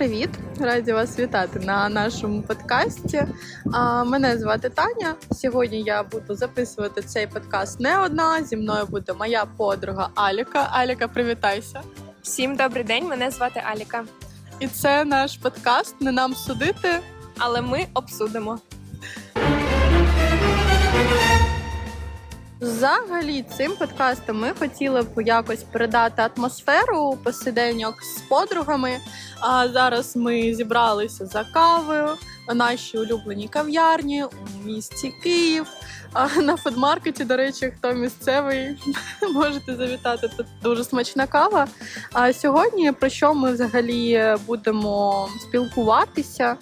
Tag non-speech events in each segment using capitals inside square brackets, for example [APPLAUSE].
привіт! Раді вас вітати на нашому подкасті. Мене звати Таня. Сьогодні я буду записувати цей подкаст не одна. Зі мною буде моя подруга Аліка. Аліка, привітайся! Всім добрий день, мене звати Аліка. І це наш подкаст Не нам судити. Але ми обсудимо. Взагалі, цим подкастом ми хотіли б якось передати атмосферу посиденьок з подругами. А зараз ми зібралися за кавою у нашій улюбленій кав'ярні у місті Київ. А на фудмаркеті, до речі, хто місцевий, [LAUGHS] можете завітати. Тут дуже смачна кава. А сьогодні про що ми взагалі будемо спілкуватися?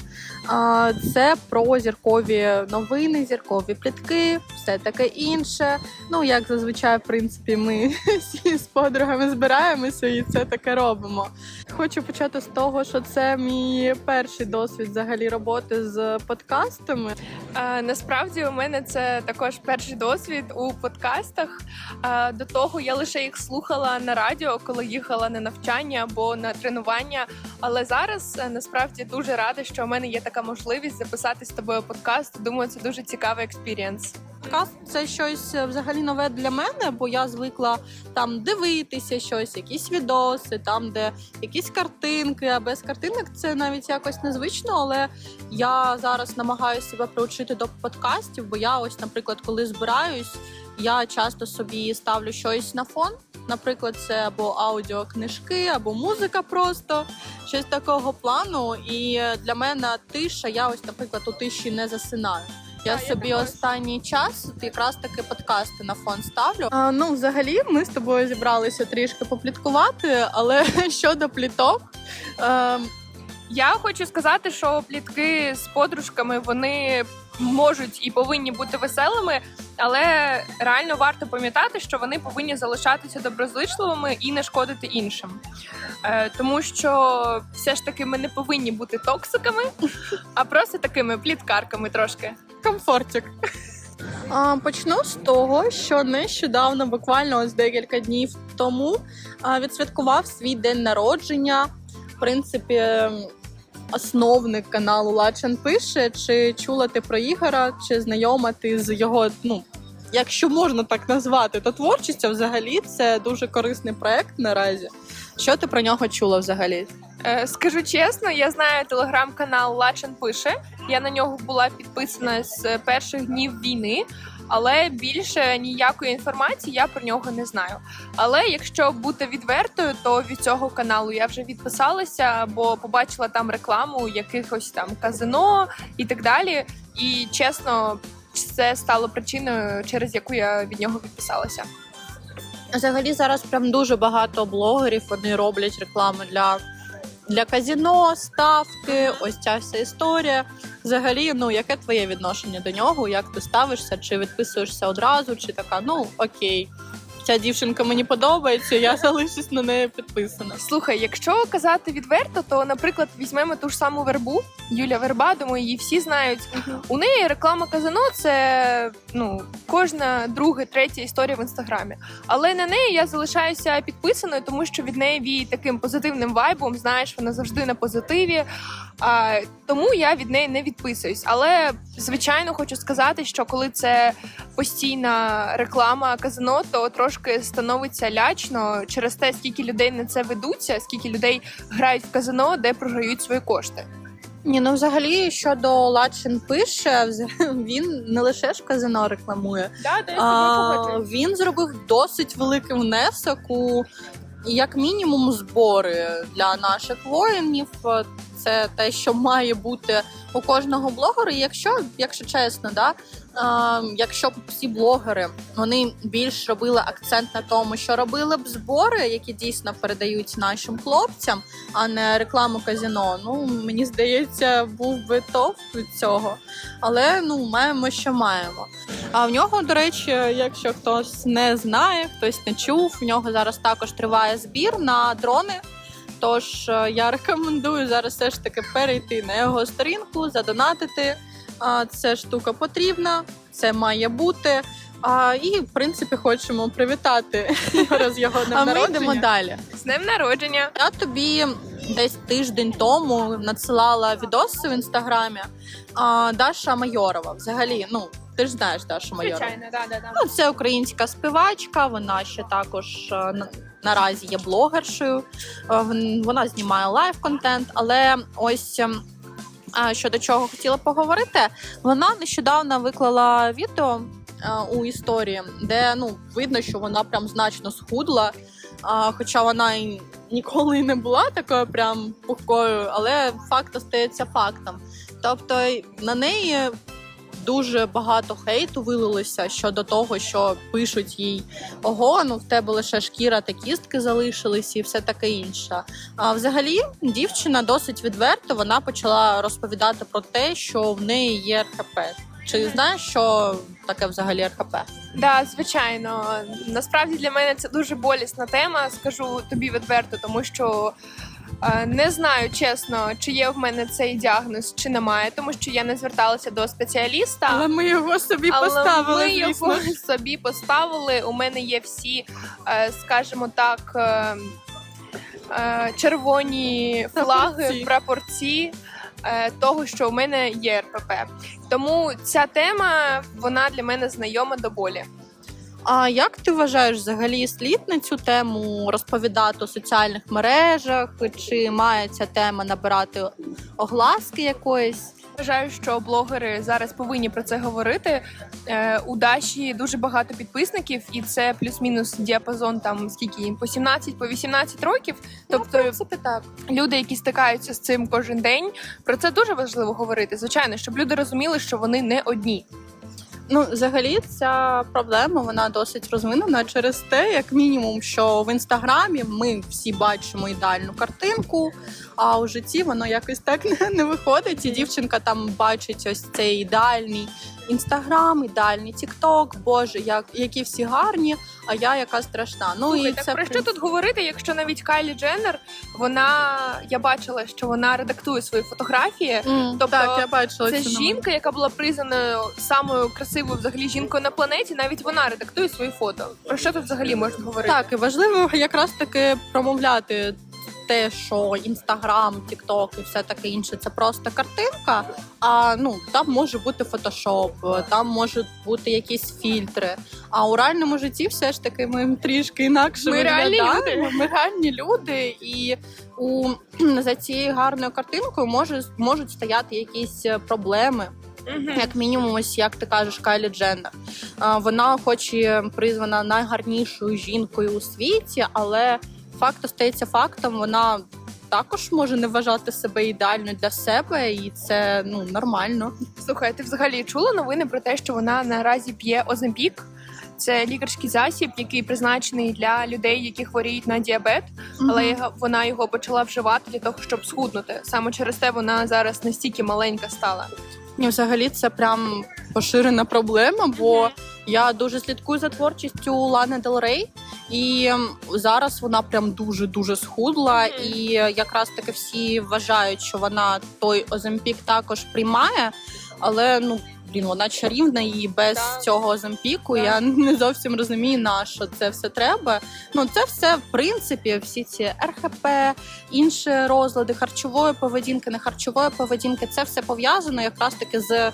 Це про зіркові новини, зіркові плітки, все таке інше. Ну, як зазвичай, в принципі, ми [LAUGHS] всі з подругами збираємося і це таке робимо. Хочу почати з того, що це мій перший досвід взагалі роботи з подкастами. А, насправді у мене це також перший досвід у подкастах. А, до того я лише їх слухала на радіо, коли їхала на навчання або на тренування. Але зараз е, насправді дуже рада, що у мене є така можливість записати з тобою подкаст. Думаю, це дуже цікавий експірієнс. Подкаст це щось е, взагалі нове для мене, бо я звикла там дивитися щось, якісь відоси, там де якісь картинки. А без картинок це навіть якось незвично. Але я зараз намагаюся себе приучити до подкастів, бо я ось, наприклад, коли збираюсь, я часто собі ставлю щось на фон. Наприклад, це або аудіокнижки, або музика просто щось такого плану. І для мене тиша, я ось, наприклад, у тиші не засинаю. Я я собі також. останній час от якраз таки подкасти на фон ставлю. А, ну, взагалі, ми з тобою зібралися трішки попліткувати, але [LAUGHS] щодо пліток. Е, Я хочу сказати, що плітки з подружками вони можуть і повинні бути веселими, але реально варто пам'ятати, що вони повинні залишатися доброзичливими і не шкодити іншим. Е, тому що все ж таки ми не повинні бути токсиками, а просто такими пліткарками трошки. комфортик. Почну з того, що нещодавно, буквально ось декілька днів тому, відсвяткував свій день народження. В принципі, основник каналу Лачен пише, чи чула ти про Ігора, чи знайома ти з його, ну. Якщо можна так назвати, то творчість а взагалі це дуже корисний проект наразі. Що ти про нього чула взагалі? Е, Скажу чесно, я знаю телеграм-канал Лачен пише. Я на нього була підписана з перших днів війни, але більше ніякої інформації я про нього не знаю. Але якщо бути відвертою, то від цього каналу я вже відписалася, бо побачила там рекламу якихось там казино і так далі. І чесно, це стало причиною, через яку я від нього відписалася. Взагалі зараз прям дуже багато блогерів вони роблять рекламу для, для казіно, ставки, ось ця вся історія. Взагалі, ну яке твоє відношення до нього? Як ти ставишся? Чи відписуєшся одразу, чи така, ну окей, ця дівчинка мені подобається, я залишусь на неї підписана. Слухай, якщо казати відверто, то, наприклад, візьмемо ту ж саму вербу, Юля Верба, думаю, її всі знають. У неї реклама казино це ну кожна друга, третя історія в інстаграмі. Але на неї я залишаюся підписаною, тому що від неї віє таким позитивним вайбом. Знаєш, вона завжди на позитиві. А, тому я від неї не відписуюсь. Але звичайно хочу сказати, що коли це постійна реклама казино, то трошки становиться лячно через те, скільки людей на це ведуться, скільки людей грають в казино, де програють свої кошти. Ні, ну взагалі щодо Лачин пише, [LAUGHS] він не лише ж казино рекламує. Да, А, він зробив досить великий внесок у як мінімум збори для наших воїнів. Це те, що має бути у кожного блогера. І Якщо, якщо чесно, да, а, якщо б всі блогери вони більш робили акцент на тому, що робили б збори, які дійсно передають нашим хлопцям, а не рекламу казіно. Ну мені здається, був би топ від цього. Але ну маємо, що маємо. А в нього, до речі, якщо хтось не знає, хтось не чув, в нього зараз також триває збір на дрони. Тож е, я рекомендую зараз все ж таки перейти на його сторінку, задонатити. А, Це штука потрібна, це має бути. А, і в принципі хочемо привітати Ігоря з його днем А ми йдемо далі. З днем народження. Я тобі десь тиждень тому надсилала відоси в інстаграмі. А, Даша Майорова. Взагалі, ну ти ж знаєш Дашу Майорову. Звичайно, да, да, да. Ну, це українська співачка. Вона ще також е, на- наразі є блогершою. Е, вон- Вона знімає лайв контент, але ось. ем, а, щодо чого хотіла поговорити, вона нещодавно виклала відео е, у історії, де ну видно, що вона прям значно схудла. А, хоча вона і ніколи не була такою прям пухкою, але факт остається фактом. Тобто на неї дуже багато хейту вилилося щодо того, що пишуть їй ого, ну в тебе лише шкіра та кістки залишились і все таке інше. А взагалі, дівчина досить відверто вона почала розповідати про те, що в неї є РХП. Чи знаєш, що таке взагалі РХП? Да, звичайно. Насправді для мене це дуже болісна тема. Скажу тобі відверто, тому що не знаю чесно, чи є в мене цей діагноз, чи немає, тому що я не зверталася до спеціаліста. Але ми його собі Але ми його [LAUGHS] собі поставили. У мене є всі, е, скажімо так, е, е, червоні флаги, Прапорці. е, Того, що у мене є РПП, тому ця тема вона для мене знайома до болі. А як ти вважаєш, взагалі слід на цю тему розповідати у соціальних мережах? Чи має ця тема набирати огласки якоїсь? Вважаю, що блогери зараз повинні про це говорити. Е, у Даші дуже багато підписників, і це плюс-мінус діапазон там скільки їм по 17 по 18 років. Тобто принципі, так. люди, які стикаються з цим кожен день, про це дуже важливо говорити. Звичайно, щоб люди розуміли, що вони не одні. Ну, взагалі, ця проблема вона досить розвинена через те, як мінімум, що в інстаграмі ми всі бачимо ідеальну картинку, а у житті воно якось так [LAUGHS] не, виходить. І дівчинка там бачить ось цей ідеальний інстаграм, ідеальний тікток. Боже, як які всі гарні, а я яка страшна. Ну Слухай, і так це про що тут говорити, якщо навіть Кайлі Дженнер, вона я бачила, що вона редактує свої фотографії. М, Тобто так, я бачила Це жінка, яка була признаною самою красивою взагалі жінкою на планеті. Навіть вона редактує свої фото. Про що тут взагалі можна говорити? Так, і важливо якраз таки промовляти те, що інстаграм, тікток і все таке інше це просто картинка. А ну там може бути фотошоп, там можуть бути якісь фільтри. А у реальному житті все ж таки ми трішки інакше Ми реальні виглядаємо. Ми реальні люди, і у [CLEARS THROAT] за цією гарною картинкою може можуть стояти якісь проблеми. Як мінімум, ось як ти кажеш, Кайлі Дженнер. Вона, хоч і призвана найгарнішою жінкою у світі, але факт остається фактом. Вона також може не вважати себе ідеальною для себе, і це ну нормально. Слухай, ти взагалі чула новини про те, що вона наразі п'є Оземпік? Це лікарський засіб, який призначений для людей, які хворіють на діабет, але Мгм. його- вона його почала вживати для того, щоб схуднути. Саме через те вона зараз настільки маленька стала. Ні, взагалі це прям поширена проблема, бо я дуже слідкую за творчістю Лани Дел Рей, і ем, зараз вона прям дуже дуже схудла. І якраз таки всі вважають, що вона той Оземпік також приймає, але ну. Блін, вона чарівна і без Так. цього оземпіку. Так. Я [LAUGHS] не зовсім розумію, на що це все треба. Ну це все в принципі, всі ці РХП, інші розлади харчової поведінки, не харчової поведінки. Це все пов'язано якраз таки з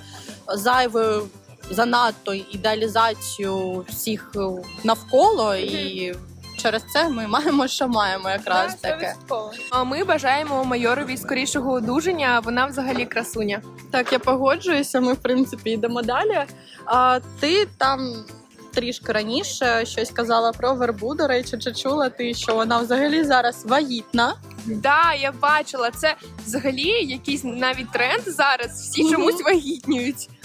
зайвою занадто ідеалізацією всіх е, навколо, і через це ми [LAUGHS] маємо, що маємо якраз Да, таке. А ми бажаємо майорові скорішого одужання. Вона взагалі красуня. Так, я погоджуюся. Ми в принципі йдемо далі. А ти там. Трішки раніше щось казала про вербу. До речі, чи чула ти, що вона взагалі зараз вагітна? Да, я бачила. Це взагалі якийсь навіть тренд зараз. Всі чомусь вагітнюють. [LAUGHS]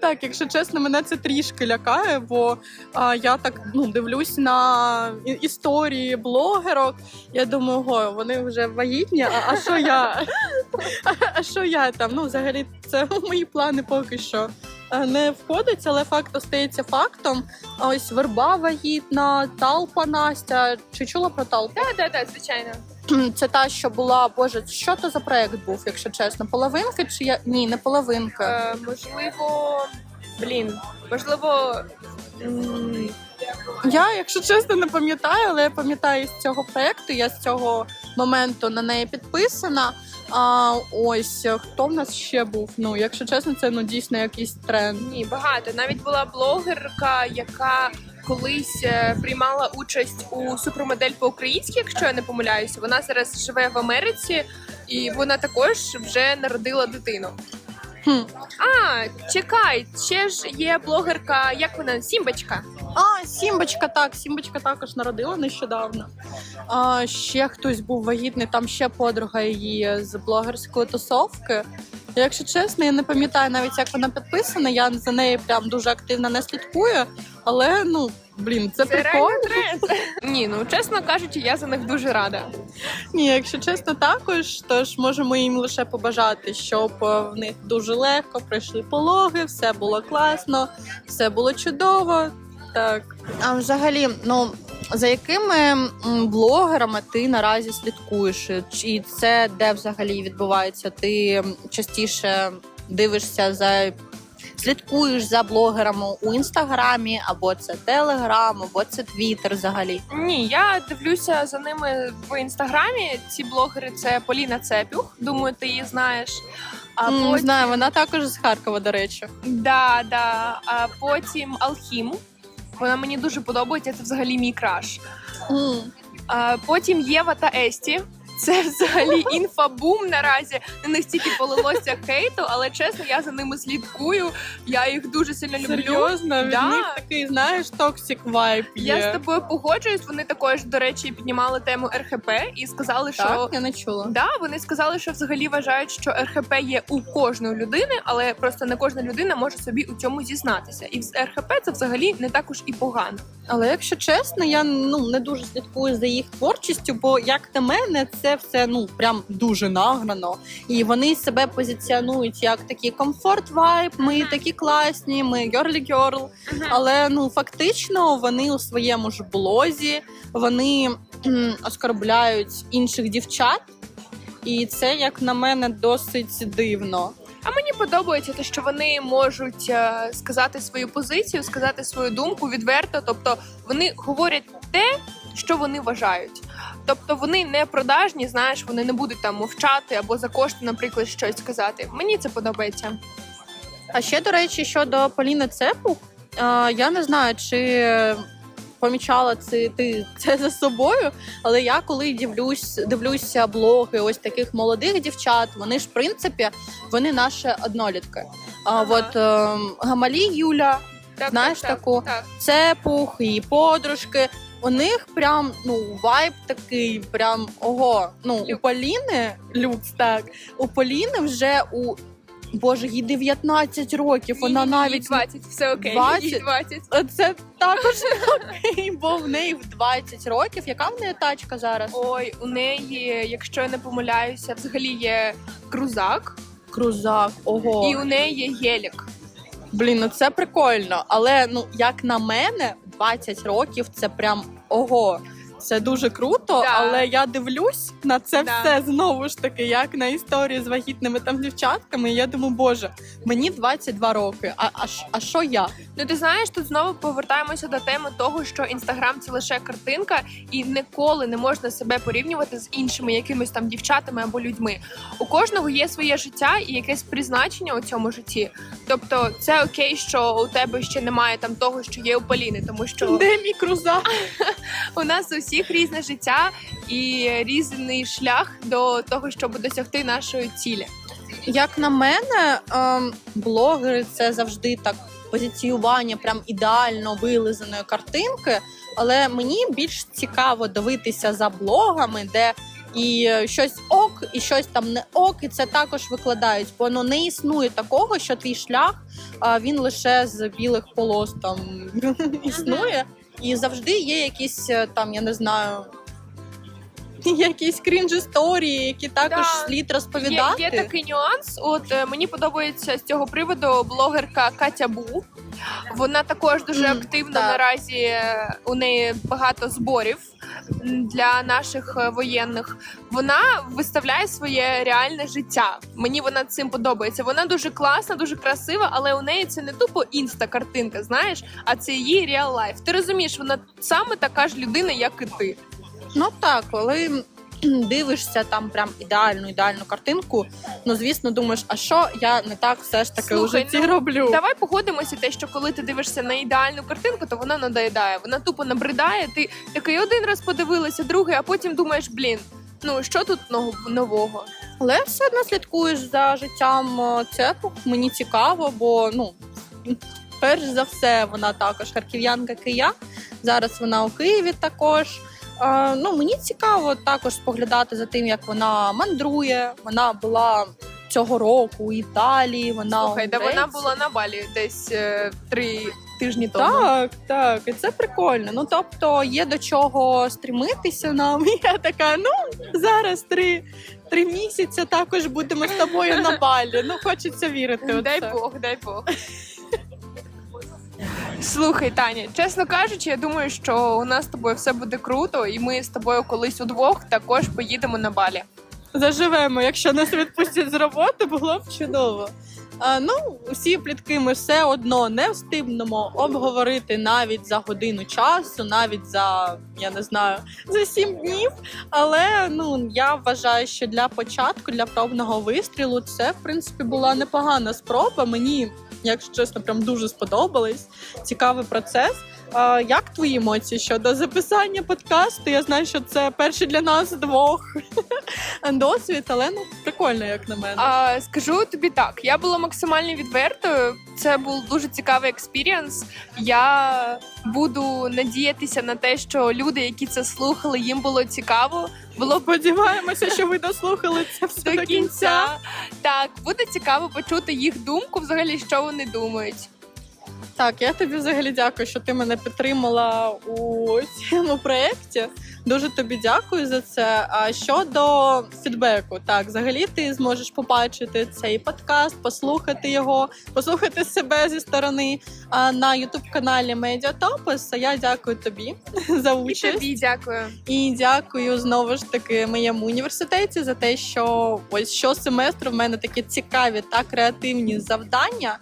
Так, якщо чесно, мене це трішки лякає, бо а, я так ну дивлюсь на і- історії блогерок. Я думаю, ого, вони вже вагітні. А, а що я? А, [LAUGHS] а що я там? Ну, взагалі, це в [LAUGHS] мої плани поки що. е, Не входить, але факт остається фактом. Ось верба вагітна, талпа Настя. Чи чула про талпу? Так, так, так, звичайно. Це та, що була, боже, що то за проект був, якщо чесно? Половинки чи я ні, не половинка. Е, можливо, блін, можливо, м, Я, якщо чесно, не пам'ятаю, але я пам'ятаю з цього проекту. Я з цього моменту на неї підписана. А ось хто в нас ще був? Ну, якщо чесно, це ну дійсно якийсь тренд. Ні, багато. Навіть була блогерка, яка колись е, приймала участь у супермодель по-українськи, якщо я не помиляюся. Вона зараз живе в Америці, і вона також вже народила дитину. Хм. А, чекай, ще ж є блогерка, як вона? Сімбочка. А, Сімбочка, так, Сімбочка також народила нещодавно. А, ще хтось був вагітний, там ще подруга її з блогерської тусовки. Якщо чесно, я не пам'ятаю навіть, як вона підписана. Я за нею прям дуже активно не слідкую. Але ну блін, це, Це прикольно. тренд. [LAUGHS] Ні, ну чесно кажучи, я за них дуже рада. Ні, якщо чесно, також тож можемо їм лише побажати, щоб е, в них дуже легко пройшли пологи, все було класно, все було чудово. Так. А взагалі, ну за якими блогерами ти наразі слідкуєш? І це де взагалі відбувається? Ти частіше дивишся за. Слідкуєш за блогерами у інстаграмі, або це телеграм, або це твіттер взагалі. Ні, я дивлюся за ними в інстаграмі. Ці блогери це Поліна Цепюх. Думаю, ти її знаєш. А потім... Знаю, вона також з Харкова, до речі. Да, да. А потім Алхім. Вона мені дуже подобається. Це взагалі мій краш. Mm. Потім Єва та Есті. Це взагалі інфабум наразі. На них стільки полилося хейту, але чесно, я за ними слідкую. Я їх дуже сильно люблю. Серйозно, від Да. них такий, знаєш, токсик вайб є. Я з тобою погоджуюсь. Вони також, до речі, піднімали тему РХП і сказали, що Так, я не чула. Да, вони сказали, що взагалі вважають, що РХП є у кожної людини, але просто не кожна людина може собі у цьому зізнатися. І в РХП це взагалі не також і погано. Але якщо чесно, я ну не дуже слідкую за їх творчістю, бо як на мене, це все ну прям дуже награно. І вони себе позиціонують як такий комфорт вайб. Ми Мгм. такі класні, ми герлі герл. Але ну фактично вони у своєму ж блозі вони оскорбляють інших дівчат. І це, як на мене, досить дивно. А мені подобається те, що вони можуть е, сказати свою позицію, сказати свою думку відверто. Тобто вони говорять те, що вони вважають. Тобто вони не продажні, знаєш, вони не будуть там мовчати або за кошти, наприклад, щось сказати. Мені це подобається. А ще, до речі, щодо Поліни Цепух, е, я не знаю, чи помічала це ти це за собою, але я коли дивлюсь, дивлюся блоги ось таких молодих дівчат, вони ж в принципі вони наші однолітки. А Ага. от е, Гамалі Юля, Так, Знаєш так, таку? Так. Цепух, її подружки. У них прям ну вайб такий, прям ого. Ну у Поліни люкс, так у Поліни вже у Боже, їй 19 років. Вона Ні-ні-ні, навіть їй 20, все окей. 20? їй 20. це також не окей, бо в неї в 20 років. Яка в неї тачка зараз? Ой, у неї, якщо я не помиляюся, взагалі є крузак, Крузак, ого. і у неї є гелік. Блін, ну це прикольно. Але ну як на мене, 20 років це прям ого. Це дуже круто, Да. але я дивлюсь на це Да. все знову ж таки, як на історії з вагітними там дівчатками. І я думаю, боже, мені 22 роки. А, а, а що я? Ну ти знаєш, тут знову повертаємося до теми того, що інстаграм це лише картинка, і ніколи не можна себе порівнювати з іншими якимись там дівчатами або людьми. У кожного є своє життя і якесь призначення у цьому житті. Тобто, це окей, що у тебе ще немає там того, що є у Поліни, тому що Де мій крузак? [LAUGHS] у нас у всіх різне життя і різний шлях до того, щоб досягти нашої цілі. Як на мене, ем, блогери це завжди так позиціювання прям ідеально вилизаної картинки. Але мені більш цікаво дивитися за блогами, де і е, щось ок, і щось там не ок, і це також викладають. Бо ну не існує такого, що твій шлях він лише з білих полос там [LAUGHS] існує. І завжди є якісь е, там, я не знаю. [LAUGHS] якісь крінж історії, які також Да. слід Є, розповідати. є такий нюанс. От е, мені подобається з цього приводу блогерка Катя Бу. Вона також дуже Мгм, активно так. наразі е, у неї багато зборів м, для наших е, воєнних. Вона виставляє своє реальне життя. Мені вона цим подобається. Вона дуже класна, дуже красива, але у неї це не тупо інста картинка, знаєш, а це її реал лайф. Ти розумієш, вона саме така ж людина, як і ти. Ну так, коли дивишся там прям ідеальну ідеальну картинку, ну звісно, думаєш, а що я не так все ж таки у Слухай, житті ну, роблю? Давай погодимося, те, що коли ти дивишся на ідеальну картинку, то вона надоїдає. Вона тупо набридає. Ти такий один раз подивилася, другий, а потім думаєш, блін, ну що тут нов- нового? Але все одно слідкуєш за життям е, цепу. Мені цікаво, бо ну перш за все вона також харків'янка Кия. Зараз вона у Києві також. Е, ну мені цікаво також споглядати за тим, як вона мандрує. Вона була цього року у Італії. Вона Слухай, да вона була на балі десь е, три тижні тому. Так, так, і це прикольно. Ну тобто є до чого стрімитися нам. [LAUGHS] Я така, ну зараз три, три місяці також будемо з тобою на балі. Ну хочеться вірити. у Дай це. Бог, дай Бог. Слухай, Таня, чесно кажучи, я думаю, що у нас з тобою все буде круто, і ми з тобою колись удвох також поїдемо на балі. Заживемо, якщо нас відпустять з роботи, було б чудово. А, ну, усі плітки ми все одно не встигнемо обговорити навіть за годину часу, навіть за я не знаю за сім днів. Але ну я вважаю, що для початку, для пробного вистрілу, це в принципі була непогана спроба. Мені, якщо чесно, прям дуже сподобалось. Цікавий процес. А, як твої емоції щодо записання подкасту? Я знаю, що це перший для нас двох [LAUGHS] досвід, але ну прикольно, як на мене. А, скажу тобі так, я була максимально відвертою. Це був дуже цікавий експірієнс. Я буду надіятися на те, що люди, які це слухали, їм було цікаво. Було Сподіваємося, що ви дослухали це все до кінця. Так, буде цікаво почути їх думку, взагалі, що вони думають. Так, я тобі взагалі дякую, що ти мене підтримала у цьому проєкті. Дуже тобі дякую за це. А щодо фідбеку, так, взагалі ти зможеш побачити цей подкаст, послухати його, послухати себе зі сторони а, на ютуб каналі Медіатопис. Я дякую тобі [LAUGHS] за І участь. тобі дякую. І дякую знову ж таки моєму університеті за те, що ось щосеместру в мене такі цікаві та креативні завдання.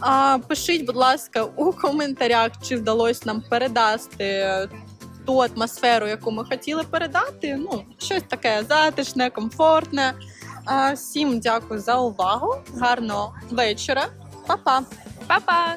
А, пишіть, будь ласка, у коментарях, чи вдалося нам передати ту атмосферу, яку ми хотіли передати. Ну, щось таке затишне, комфортне. А, всім дякую за увагу. Гарного вечора. Па-па! Па-па!